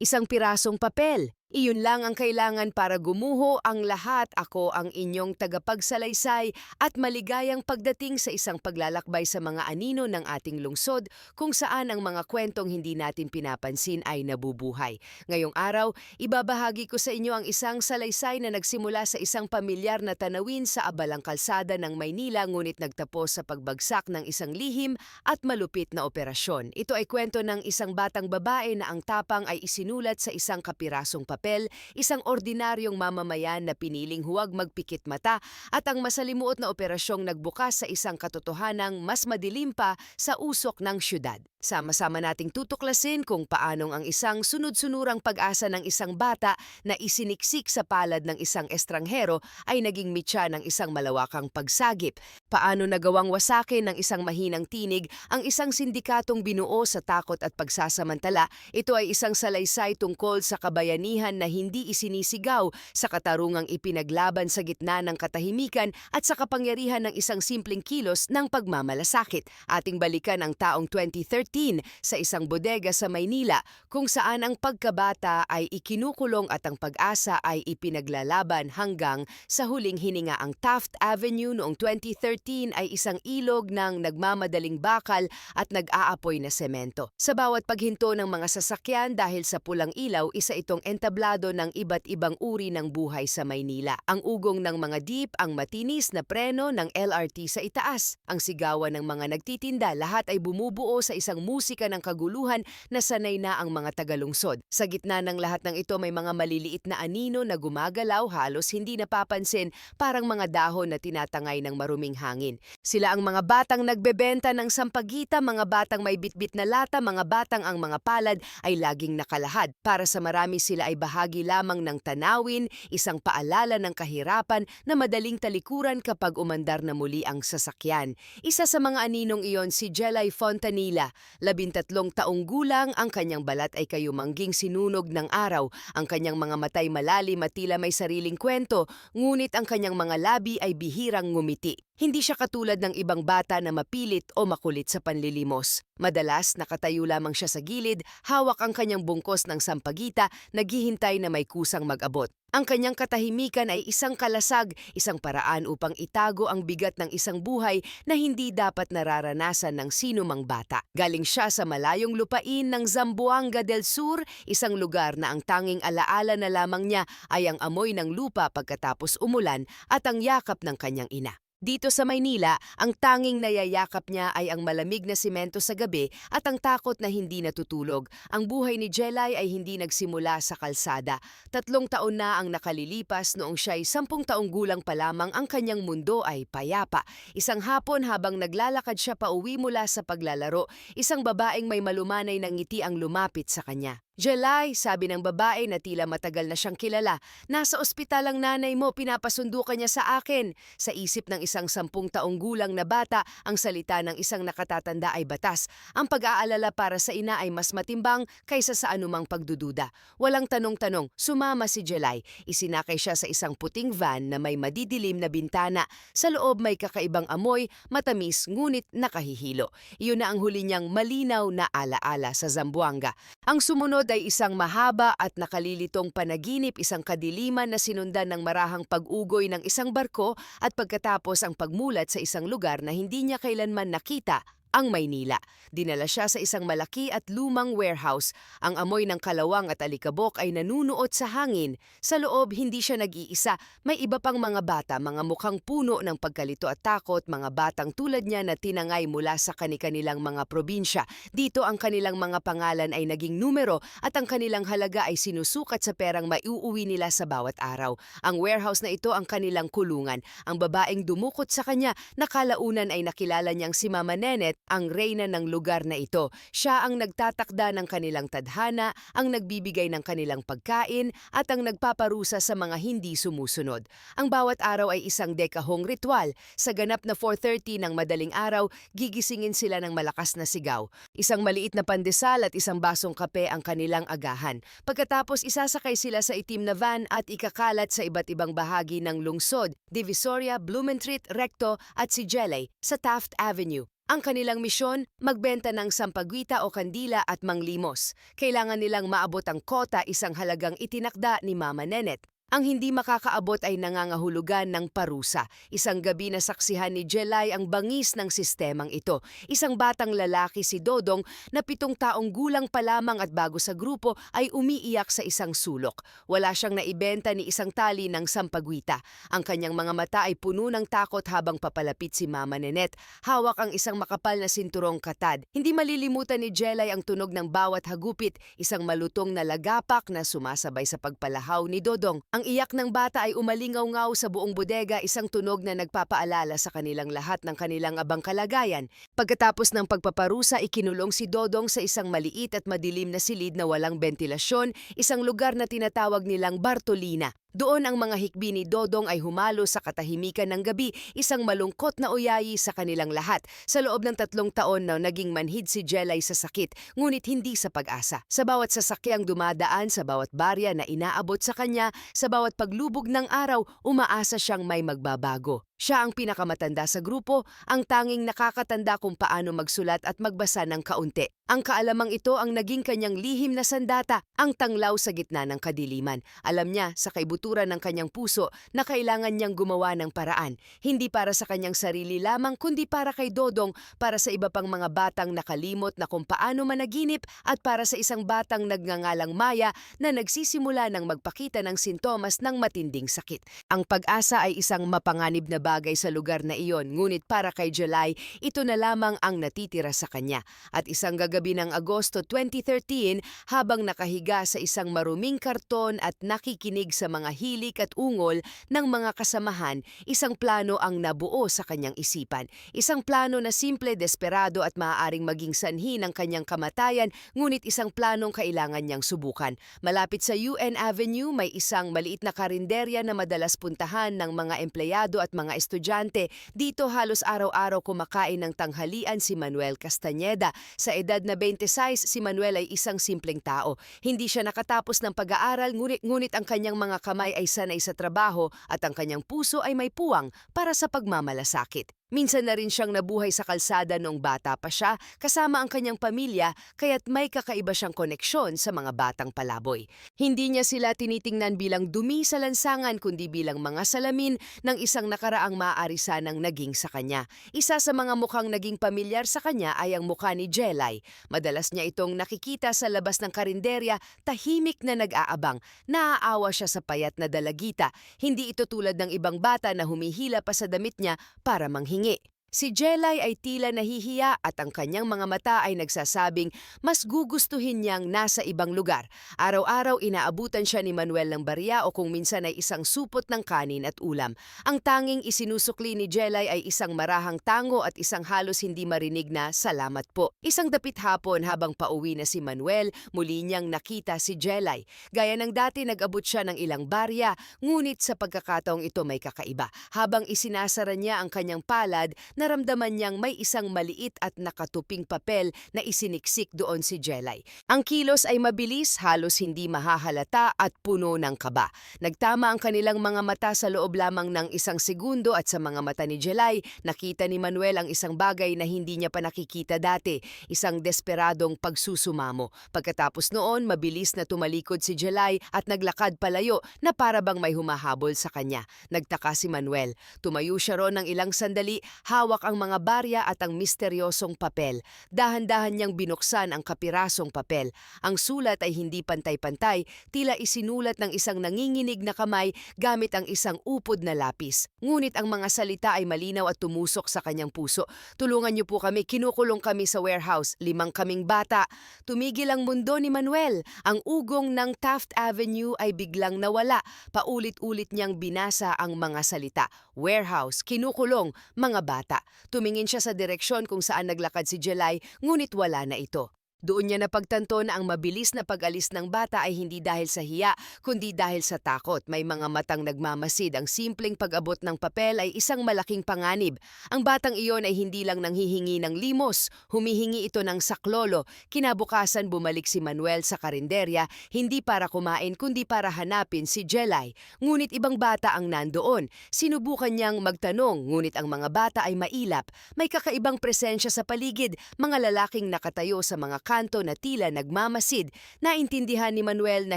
isang pirasong papel. Iyon lang ang kailangan para gumuho ang lahat. Ako ang inyong tagapagsalaysay at maligayang pagdating sa isang paglalakbay sa mga anino ng ating lungsod kung saan ang mga kwentong hindi natin pinapansin ay nabubuhay. Ngayong araw, ibabahagi ko sa inyo ang isang salaysay na nagsimula sa isang pamilyar na tanawin sa abalang kalsada ng Maynila ngunit nagtapos sa pagbagsak ng isang lihim at malupit na operasyon. Ito ay kwento ng isang batang babae na ang tapang ay isinulat sa isang kapirasong papel, isang ordinaryong mamamayan na piniling huwag magpikit mata at ang masalimuot na operasyong nagbukas sa isang katotohanang mas madilim pa sa usok ng syudad. Sama-sama nating tutuklasin kung paanong ang isang sunod-sunurang pag-asa ng isang bata na isiniksik sa palad ng isang estranghero ay naging mitya ng isang malawakang pagsagip. Paano nagawang wasakin ng isang mahinang tinig ang isang sindikatong binuo sa takot at pagsasamantala. Ito ay isang salaysay tungkol sa kabayanihan na hindi isinisigaw sa katarungang ipinaglaban sa gitna ng katahimikan at sa kapangyarihan ng isang simpleng kilos ng pagmamalasakit. Ating balikan ang taong 2013 sa isang bodega sa Maynila kung saan ang pagkabata ay ikinukulong at ang pag-asa ay ipinaglalaban hanggang sa huling hininga. Ang Taft Avenue noong 2013 ay isang ilog ng nagmamadaling bakal at nag-aapoy na semento. Sa bawat paghinto ng mga sasakyan dahil sa pulang ilaw, isa itong entablado ng iba't ibang uri ng buhay sa Maynila. Ang ugong ng mga jeep, ang matinis na preno ng LRT sa itaas, ang sigawan ng mga nagtitinda, lahat ay bumubuo sa isang musika ng kaguluhan na sanay na ang mga tagalungsod. Sa gitna ng lahat ng ito may mga maliliit na anino na gumagalaw halos hindi napapansin parang mga dahon na tinatangay ng maruming hangin. Sila ang mga batang nagbebenta ng sampagita, mga batang may bitbit na lata, mga batang ang mga palad ay laging nakalahad. Para sa marami sila ay bahagi lamang ng tanawin, isang paalala ng kahirapan na madaling talikuran kapag umandar na muli ang sasakyan. Isa sa mga aninong iyon si Jelay Fontanilla. Labintatlong taong gulang, ang kanyang balat ay kayumangging sinunog ng araw. Ang kanyang mga matay malalim at tila may sariling kwento, ngunit ang kanyang mga labi ay bihirang ngumiti. Hindi siya katulad ng ibang bata na mapilit o makulit sa panlilimos. Madalas nakatayo lamang siya sa gilid, hawak ang kanyang bungkos ng sampagita, naghihintay na may kusang mag-abot. Ang kanyang katahimikan ay isang kalasag, isang paraan upang itago ang bigat ng isang buhay na hindi dapat nararanasan ng sinumang bata. Galing siya sa malayong lupain ng Zamboanga del Sur, isang lugar na ang tanging alaala na lamang niya ay ang amoy ng lupa pagkatapos umulan at ang yakap ng kanyang ina. Dito sa Maynila, ang tanging nayayakap niya ay ang malamig na simento sa gabi at ang takot na hindi natutulog. Ang buhay ni Jelay ay hindi nagsimula sa kalsada. Tatlong taon na ang nakalilipas noong siya'y sampung taong gulang pa lamang ang kanyang mundo ay payapa. Isang hapon habang naglalakad siya pa uwi mula sa paglalaro, isang babaeng may malumanay ng ngiti ang lumapit sa kanya. Jelay, sabi ng babae na tila matagal na siyang kilala, nasa ospital ang nanay mo, pinapasundo ka niya sa akin. Sa isip ng isang sampung taong gulang na bata, ang salita ng isang nakatatanda ay batas. Ang pag-aalala para sa ina ay mas matimbang kaysa sa anumang pagdududa. Walang tanong-tanong, sumama si Jelay. Isinakay siya sa isang puting van na may madidilim na bintana. Sa loob may kakaibang amoy, matamis ngunit nakahihilo. Iyon na ang huli niyang malinaw na alaala sa Zamboanga. Ang sumunod ay isang mahaba at nakalilitong panaginip, isang kadiliman na sinundan ng marahang pag-ugoy ng isang barko at pagkatapos ang pagmulat sa isang lugar na hindi niya kailanman nakita ang Maynila. Dinala siya sa isang malaki at lumang warehouse. Ang amoy ng kalawang at alikabok ay nanunuot sa hangin. Sa loob, hindi siya nag-iisa. May iba pang mga bata, mga mukhang puno ng pagkalito at takot, mga batang tulad niya na tinangay mula sa kani-kanilang mga probinsya. Dito ang kanilang mga pangalan ay naging numero at ang kanilang halaga ay sinusukat sa perang maiuuwi nila sa bawat araw. Ang warehouse na ito ang kanilang kulungan. Ang babaeng dumukot sa kanya, nakalaunan ay nakilala niyang si Mama Nenet, ang reyna ng lugar na ito. Siya ang nagtatakda ng kanilang tadhana, ang nagbibigay ng kanilang pagkain, at ang nagpaparusa sa mga hindi sumusunod. Ang bawat araw ay isang dekahong ritual. Sa ganap na 4.30 ng madaling araw, gigisingin sila ng malakas na sigaw. Isang maliit na pandesal at isang basong kape ang kanilang agahan. Pagkatapos isasakay sila sa itim na van at ikakalat sa iba't ibang bahagi ng lungsod, Divisoria, Blumentritt, Recto at Sigele sa Taft Avenue. Ang kanilang misyon, magbenta ng sampagwita o kandila at manglimos. Kailangan nilang maabot ang kota isang halagang itinakda ni Mama Nenet. Ang hindi makakaabot ay nangangahulugan ng parusa. Isang gabi na saksihan ni Jelay ang bangis ng sistemang ito. Isang batang lalaki si Dodong na pitong taong gulang pa lamang at bago sa grupo ay umiiyak sa isang sulok. Wala siyang naibenta ni isang tali ng sampagwita. Ang kanyang mga mata ay puno ng takot habang papalapit si Mama Nenet. Hawak ang isang makapal na sinturong katad. Hindi malilimutan ni Jelay ang tunog ng bawat hagupit, isang malutong na lagapak na sumasabay sa pagpalahaw ni Dodong. Ang iyak ng bata ay umalingaw-ngaw sa buong bodega, isang tunog na nagpapaalala sa kanilang lahat ng kanilang abang kalagayan. Pagkatapos ng pagpaparusa, ikinulong si Dodong sa isang maliit at madilim na silid na walang bentilasyon, isang lugar na tinatawag nilang Bartolina. Doon ang mga hikbi ni Dodong ay humalo sa katahimikan ng gabi, isang malungkot na uyayi sa kanilang lahat. Sa loob ng tatlong taon na naging manhid si Jelay sa sakit, ngunit hindi sa pag-asa. Sa bawat sasakyang dumadaan, sa bawat barya na inaabot sa kanya, sa bawat paglubog ng araw, umaasa siyang may magbabago. Siya ang pinakamatanda sa grupo, ang tanging nakakatanda kung paano magsulat at magbasa ng kaunti. Ang kaalamang ito ang naging kanyang lihim na sandata, ang tanglaw sa gitna ng kadiliman. Alam niya sa kaibuturan ng kanyang puso na kailangan niyang gumawa ng paraan, hindi para sa kanyang sarili lamang kundi para kay Dodong, para sa iba pang mga batang nakalimot na kung paano managinip at para sa isang batang nagngangalang Maya na nagsisimula ng magpakita ng sintomas ng matinding sakit. Ang pag-asa ay isang mapanganib na bagay sa lugar na iyon, ngunit para kay July, ito na lamang ang natitira sa kanya. At isang gagabi ng Agosto 2013, habang nakahiga sa isang maruming karton at nakikinig sa mga hilik at ungol ng mga kasamahan, isang plano ang nabuo sa kanyang isipan. Isang plano na simple, desperado at maaaring maging sanhi ng kanyang kamatayan, ngunit isang planong kailangan niyang subukan. Malapit sa UN Avenue, may isang maliit na karinderya na madalas puntahan ng mga empleyado at mga estudyante. Dito halos araw-araw kumakain ng tanghalian si Manuel Castañeda. Sa edad na 26, si Manuel ay isang simpleng tao. Hindi siya nakatapos ng pag-aaral ngunit, ngunit ang kanyang mga kamay ay sanay sa trabaho at ang kanyang puso ay may puwang para sa pagmamalasakit. Minsan na rin siyang nabuhay sa kalsada noong bata pa siya kasama ang kanyang pamilya kaya't may kakaiba siyang koneksyon sa mga batang palaboy. Hindi niya sila tinitingnan bilang dumi sa lansangan kundi bilang mga salamin ng isang nakaraang maaari sanang naging sa kanya. Isa sa mga mukhang naging pamilyar sa kanya ay ang mukha ni Jelay. Madalas niya itong nakikita sa labas ng karinderya, tahimik na nag-aabang. Naaawa siya sa payat na dalagita. Hindi ito tulad ng ibang bata na humihila pa sa damit niya para manghingi. 金诶。Si Jelay ay tila nahihiya at ang kanyang mga mata ay nagsasabing mas gugustuhin niyang nasa ibang lugar. Araw-araw inaabutan siya ni Manuel ng barya o kung minsan ay isang supot ng kanin at ulam. Ang tanging isinusukli ni Jelay ay isang marahang tango at isang halos hindi marinig na salamat po. Isang dapit hapon habang pauwi na si Manuel, muli niyang nakita si Jelay. Gaya ng dati nag-abot siya ng ilang barya, ngunit sa pagkakataong ito may kakaiba. Habang isinasara niya ang kanyang palad, naramdaman niyang may isang maliit at nakatuping papel na isiniksik doon si Jelay. Ang kilos ay mabilis, halos hindi mahahalata at puno ng kaba. Nagtama ang kanilang mga mata sa loob lamang ng isang segundo at sa mga mata ni Jelay, nakita ni Manuel ang isang bagay na hindi niya pa nakikita dati, isang desperadong pagsusumamo. Pagkatapos noon, mabilis na tumalikod si Jelay at naglakad palayo na para bang may humahabol sa kanya. Nagtaka si Manuel. Tumayo siya ron ng ilang sandali, hawak ang mga barya at ang misteryosong papel. Dahan-dahan niyang binuksan ang kapirasong papel. Ang sulat ay hindi pantay-pantay, tila isinulat ng isang nanginginig na kamay gamit ang isang upod na lapis. Ngunit ang mga salita ay malinaw at tumusok sa kanyang puso. Tulungan niyo po kami, kinukulong kami sa warehouse, limang kaming bata. Tumigil ang mundo ni Manuel. Ang ugong ng Taft Avenue ay biglang nawala. Paulit-ulit niyang binasa ang mga salita. Warehouse, kinukulong, mga bata. Tumingin siya sa direksyon kung saan naglakad si Jelay, ngunit wala na ito. Doon niya napagtanto na ang mabilis na pag-alis ng bata ay hindi dahil sa hiya, kundi dahil sa takot. May mga matang nagmamasid. Ang simpleng pag-abot ng papel ay isang malaking panganib. Ang batang iyon ay hindi lang nanghihingi ng limos, humihingi ito ng saklolo. Kinabukasan bumalik si Manuel sa karinderya, hindi para kumain kundi para hanapin si Jelay. Ngunit ibang bata ang nandoon. Sinubukan niyang magtanong, ngunit ang mga bata ay mailap. May kakaibang presensya sa paligid, mga lalaking nakatayo sa mga kanto na tila nagmamasid. Naintindihan ni Manuel na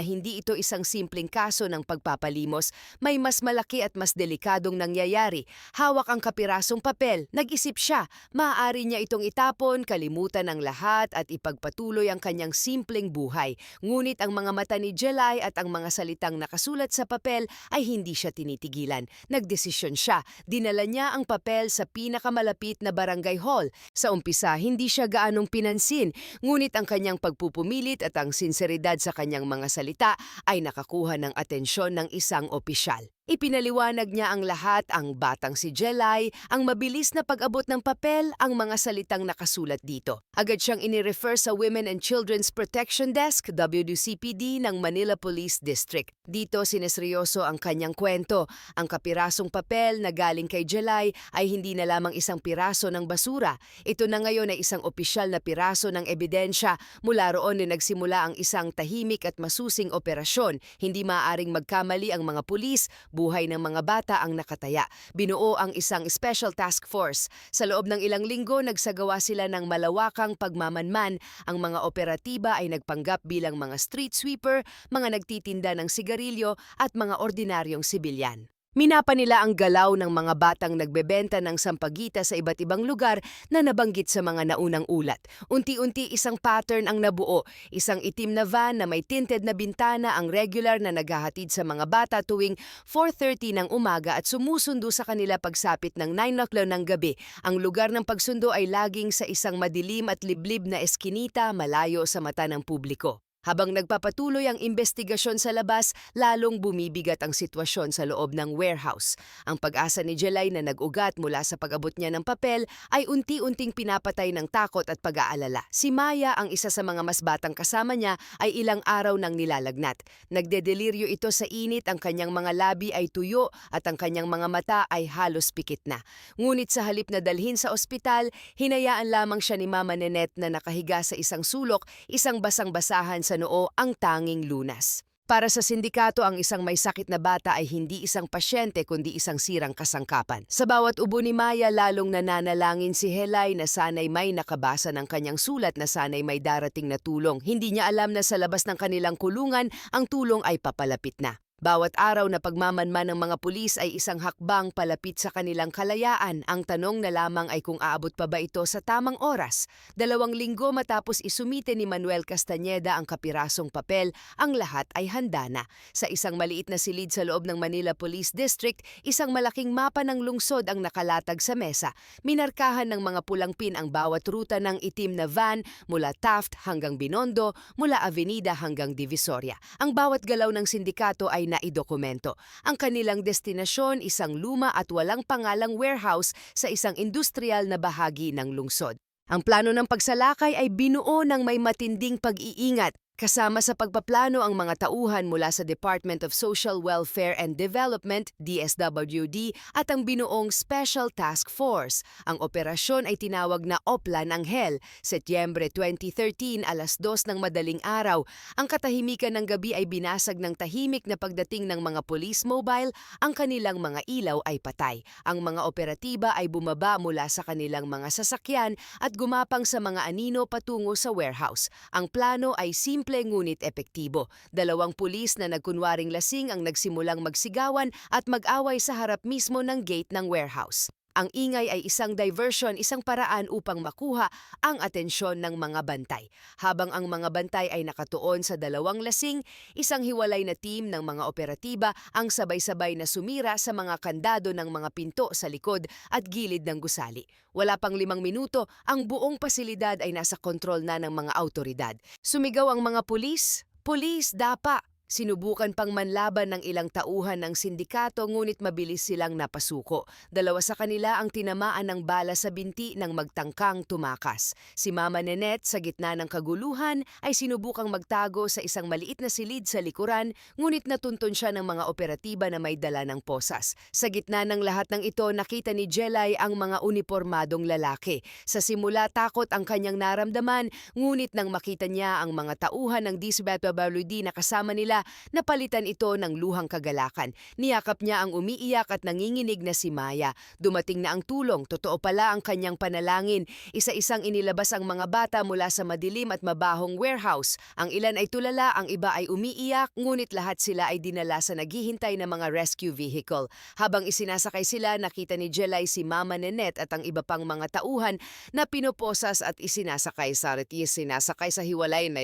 hindi ito isang simpleng kaso ng pagpapalimos, may mas malaki at mas delikadong nangyayari. Hawak ang kapirasong papel, nag-isip siya, maaari niya itong itapon, kalimutan ang lahat at ipagpatuloy ang kanyang simpleng buhay. Ngunit ang mga mata ni Jelay at ang mga salitang nakasulat sa papel ay hindi siya tinitigilan. Nagdesisyon siya, dinala niya ang papel sa pinakamalapit na barangay hall. Sa umpisa, hindi siya gaanong pinansin, ngunit ang kanyang pagpupumilit at ang sinseridad sa kanyang mga salita ay nakakuha ng atensyon ng isang opisyal. Ipinaliwanag niya ang lahat, ang batang si Jelay, ang mabilis na pag-abot ng papel, ang mga salitang nakasulat dito. Agad siyang inirefer sa Women and Children's Protection Desk, WDCPD ng Manila Police District. Dito sineseryoso ang kanyang kwento. Ang kapirasong papel na galing kay Jelay ay hindi na lamang isang piraso ng basura. Ito na ngayon ay isang opisyal na piraso ng ebidensya. Mula roon na nagsimula ang isang tahimik at masusing operasyon. Hindi maaaring magkamali ang mga pulis, buhay ng mga bata ang nakataya. Binuo ang isang special task force. Sa loob ng ilang linggo, nagsagawa sila ng malawakang pagmamanman. Ang mga operatiba ay nagpanggap bilang mga street sweeper, mga nagtitinda ng sigarilyo at mga ordinaryong sibilyan. Minapa nila ang galaw ng mga batang nagbebenta ng sampagita sa iba't ibang lugar na nabanggit sa mga naunang ulat. Unti-unti isang pattern ang nabuo, isang itim na van na may tinted na bintana ang regular na naghahatid sa mga bata tuwing 4.30 ng umaga at sumusundo sa kanila pagsapit ng 9 o'clock ng gabi. Ang lugar ng pagsundo ay laging sa isang madilim at liblib na eskinita malayo sa mata ng publiko. Habang nagpapatuloy ang investigasyon sa labas, lalong bumibigat ang sitwasyon sa loob ng warehouse. Ang pag-asa ni Jelay na nag-ugat mula sa pag-abot niya ng papel ay unti-unting pinapatay ng takot at pag-aalala. Si Maya, ang isa sa mga mas batang kasama niya, ay ilang araw nang nilalagnat. Nagdedeliryo ito sa init, ang kanyang mga labi ay tuyo at ang kanyang mga mata ay halos pikit na. Ngunit sa halip na dalhin sa ospital, hinayaan lamang siya ni Mama Nenet na nakahiga sa isang sulok, isang basang-basahan sa noo ang tanging lunas. Para sa sindikato, ang isang may sakit na bata ay hindi isang pasyente kundi isang sirang kasangkapan. Sa bawat ubo ni Maya, lalong nananalangin si Helay na sanay may nakabasa ng kanyang sulat na sanay may darating na tulong. Hindi niya alam na sa labas ng kanilang kulungan, ang tulong ay papalapit na. Bawat araw na pagmamanman ng mga pulis ay isang hakbang palapit sa kanilang kalayaan. Ang tanong na lamang ay kung aabot pa ba ito sa tamang oras. Dalawang linggo matapos isumite ni Manuel Castañeda ang kapirasong papel, ang lahat ay handa na. Sa isang maliit na silid sa loob ng Manila Police District, isang malaking mapa ng lungsod ang nakalatag sa mesa. Minarkahan ng mga pulang pin ang bawat ruta ng itim na van mula Taft hanggang Binondo, mula Avenida hanggang Divisoria. Ang bawat galaw ng sindikato ay naidokumento. Ang kanilang destinasyon isang luma at walang pangalang warehouse sa isang industrial na bahagi ng lungsod. Ang plano ng pagsalakay ay binuo ng may matinding pag-iingat Kasama sa pagpaplano ang mga tauhan mula sa Department of Social Welfare and Development, DSWD, at ang binuong Special Task Force. Ang operasyon ay tinawag na Oplan Anghel, Setyembre 2013, alas 2 ng madaling araw. Ang katahimikan ng gabi ay binasag ng tahimik na pagdating ng mga police mobile, ang kanilang mga ilaw ay patay. Ang mga operatiba ay bumaba mula sa kanilang mga sasakyan at gumapang sa mga anino patungo sa warehouse. Ang plano ay simple simple ngunit epektibo. Dalawang pulis na nagkunwaring lasing ang nagsimulang magsigawan at mag-away sa harap mismo ng gate ng warehouse. Ang ingay ay isang diversion, isang paraan upang makuha ang atensyon ng mga bantay. Habang ang mga bantay ay nakatuon sa dalawang lasing, isang hiwalay na team ng mga operatiba ang sabay-sabay na sumira sa mga kandado ng mga pinto sa likod at gilid ng gusali. Wala pang limang minuto, ang buong pasilidad ay nasa kontrol na ng mga autoridad. Sumigaw ang mga pulis, Pulis, dapa! Sinubukan pang manlaban ng ilang tauhan ng sindikato ngunit mabilis silang napasuko. Dalawa sa kanila ang tinamaan ng bala sa binti ng magtangkang tumakas. Si Mama Nenet sa gitna ng kaguluhan ay sinubukang magtago sa isang maliit na silid sa likuran ngunit natuntun siya ng mga operatiba na may dala ng posas. Sa gitna ng lahat ng ito nakita ni Jelay ang mga uniformadong lalaki. Sa simula takot ang kanyang naramdaman ngunit nang makita niya ang mga tauhan ng DSWD na kasama nila napalitan ito ng luhang kagalakan. Niyakap niya ang umiiyak at nanginginig na si Maya. Dumating na ang tulong, totoo pala ang kanyang panalangin. Isa-isang inilabas ang mga bata mula sa madilim at mabahong warehouse. Ang ilan ay tulala, ang iba ay umiiyak, ngunit lahat sila ay dinala sa naghihintay na mga rescue vehicle. Habang isinasakay sila, nakita ni Jelay si Mama Nenet at ang iba pang mga tauhan na pinoposas at isinasakay sa sinasakay sa hiwalay na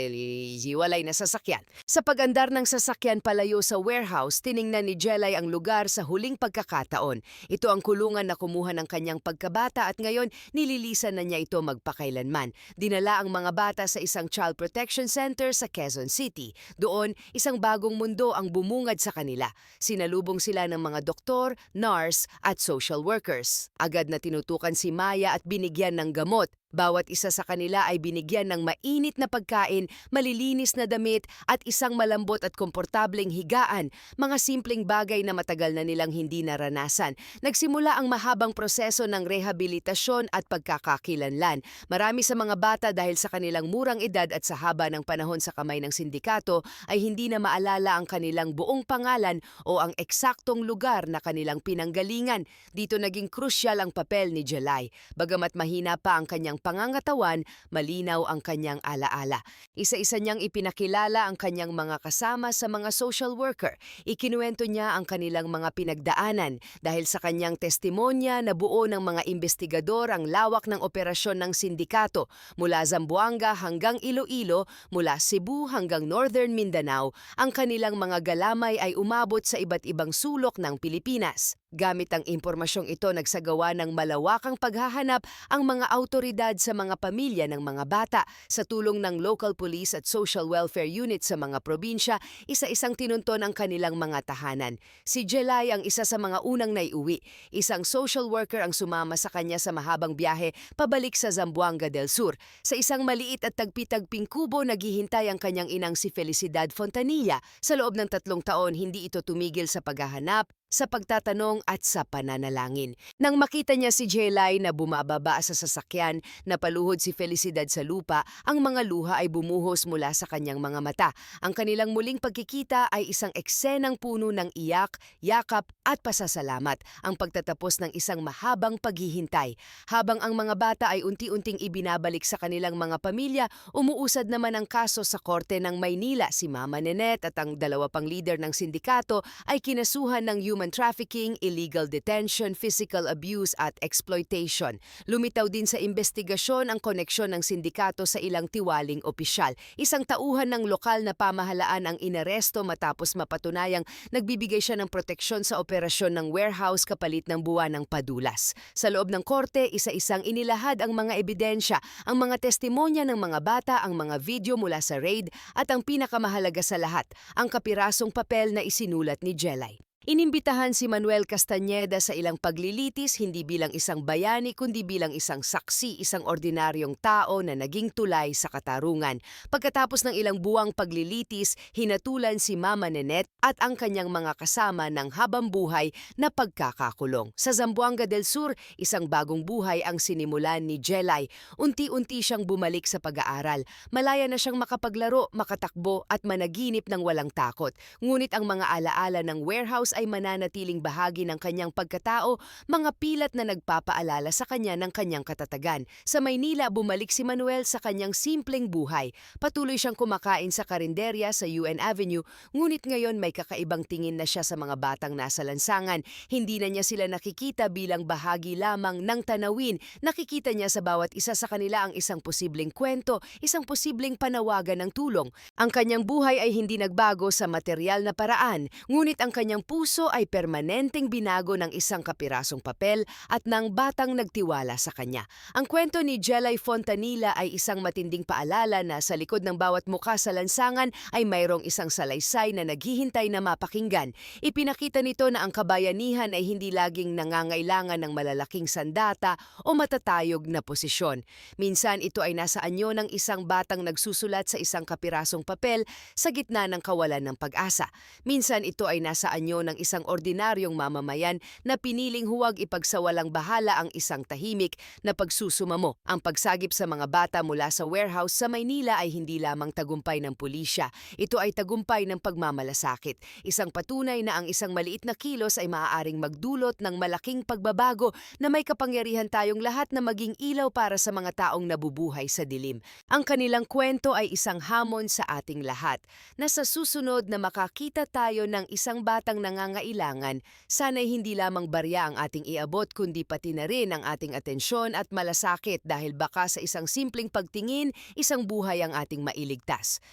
hiwalay na sasakyan. Sa pagandar ng sasakyan palayo sa warehouse, tiningnan ni Jelay ang lugar sa huling pagkakataon. Ito ang kulungan na kumuha ng kanyang pagkabata at ngayon nililisan na niya ito magpakailanman. Dinala ang mga bata sa isang child protection center sa Quezon City. Doon, isang bagong mundo ang bumungad sa kanila. Sinalubong sila ng mga doktor, nurse at social workers. Agad na tinutukan si Maya at binigyan ng gamot. Bawat isa sa kanila ay binigyan ng mainit na pagkain, malilinis na damit at isang malambot at komportableng higaan, mga simpleng bagay na matagal na nilang hindi naranasan. Nagsimula ang mahabang proseso ng rehabilitasyon at pagkakakilanlan. Marami sa mga bata dahil sa kanilang murang edad at sa haba ng panahon sa kamay ng sindikato ay hindi na maalala ang kanilang buong pangalan o ang eksaktong lugar na kanilang pinanggalingan. Dito naging krusyal ang papel ni Jelay. Bagamat mahina pa ang kanyang pangangatawan, malinaw ang kanyang alaala. Isa-isa niyang ipinakilala ang kanyang mga kasama sa mga social worker. Ikinuwento niya ang kanilang mga pinagdaanan dahil sa kanyang testimonya na buo ng mga investigador ang lawak ng operasyon ng sindikato mula Zamboanga hanggang Iloilo, mula Cebu hanggang Northern Mindanao, ang kanilang mga galamay ay umabot sa iba't ibang sulok ng Pilipinas. Gamit ang impormasyong ito nagsagawa ng malawakang paghahanap ang mga autoridad sa mga pamilya ng mga bata sa tulong ng local police at social welfare unit sa mga probinsya, isa-isang tinunton ang kanilang mga tahanan. Si Jelay ang isa sa mga unang naiuwi. Isang social worker ang sumama sa kanya sa mahabang biyahe pabalik sa Zamboanga del Sur. Sa isang maliit at tagpi-tagping kubo naghihintay ang kanyang inang si Felicidad Fontanilla. Sa loob ng tatlong taon, hindi ito tumigil sa paghahanap, sa pagtatanong at sa pananalangin. Nang makita niya si Jelay na bumababa sa sasakyan, napaluhod si Felicidad sa lupa, ang mga luha ay bumuhos mula sa kanyang mga mata. Ang kanilang muling pagkikita ay isang eksenang puno ng iyak, yakap at pasasalamat, ang pagtatapos ng isang mahabang paghihintay. Habang ang mga bata ay unti-unting ibinabalik sa kanilang mga pamilya, umuusad naman ang kaso sa korte ng Maynila. Si Mama Nenet at ang dalawa pang leader ng sindikato ay kinasuhan ng human trafficking, illegal detention, physical abuse at exploitation. Lumitaw din sa investigasyon ang koneksyon ng sindikato sa ilang tiwaling opisyal. Isang tauhan ng lokal na pamahalaan ang inaresto matapos mapatunayang nagbibigay siya ng proteksyon sa operasyon ng warehouse kapalit ng buwan ng padulas. Sa loob ng korte, isa-isang inilahad ang mga ebidensya, ang mga testimonya ng mga bata, ang mga video mula sa raid at ang pinakamahalaga sa lahat, ang kapirasong papel na isinulat ni Jelay. Inimbitahan si Manuel Castañeda sa ilang paglilitis hindi bilang isang bayani kundi bilang isang saksi, isang ordinaryong tao na naging tulay sa katarungan. Pagkatapos ng ilang buwang paglilitis, hinatulan si Mama Nenet at ang kanyang mga kasama ng habang buhay na pagkakakulong. Sa Zamboanga del Sur, isang bagong buhay ang sinimulan ni Jelay. Unti-unti siyang bumalik sa pag-aaral. Malaya na siyang makapaglaro, makatakbo at managinip ng walang takot. Ngunit ang mga alaala ng warehouse ay mananatiling bahagi ng kanyang pagkatao, mga pilat na nagpapaalala sa kanya ng kanyang katatagan. Sa Maynila, bumalik si Manuel sa kanyang simpleng buhay. Patuloy siyang kumakain sa karinderya sa UN Avenue, ngunit ngayon may kakaibang tingin na siya sa mga batang nasa lansangan. Hindi na niya sila nakikita bilang bahagi lamang ng tanawin. Nakikita niya sa bawat isa sa kanila ang isang posibleng kwento, isang posibleng panawagan ng tulong. Ang kanyang buhay ay hindi nagbago sa material na paraan, ngunit ang kanyang puso puso ay permanenteng binago ng isang kapirasong papel at ng batang nagtiwala sa kanya. Ang kwento ni Jelay Fontanilla ay isang matinding paalala na sa likod ng bawat mukha sa lansangan ay mayroong isang salaysay na naghihintay na mapakinggan. Ipinakita nito na ang kabayanihan ay hindi laging nangangailangan ng malalaking sandata o matatayog na posisyon. Minsan ito ay nasa anyo ng isang batang nagsusulat sa isang kapirasong papel sa gitna ng kawalan ng pag-asa. Minsan ito ay nasa anyo ng isang ordinaryong mamamayan na piniling huwag ipagsawalang bahala ang isang tahimik na pagsusumamo. Ang pagsagip sa mga bata mula sa warehouse sa Maynila ay hindi lamang tagumpay ng pulisya. Ito ay tagumpay ng pagmamalasakit. Isang patunay na ang isang maliit na kilos ay maaaring magdulot ng malaking pagbabago na may kapangyarihan tayong lahat na maging ilaw para sa mga taong nabubuhay sa dilim. Ang kanilang kwento ay isang hamon sa ating lahat na sa susunod na makakita tayo ng isang batang nangangailangan, sana'y hindi lamang barya ang ating iabot kundi pati na rin ang ating atensyon at malasakit dahil baka sa isang simpleng pagtingin, isang buhay ang ating mailigtas.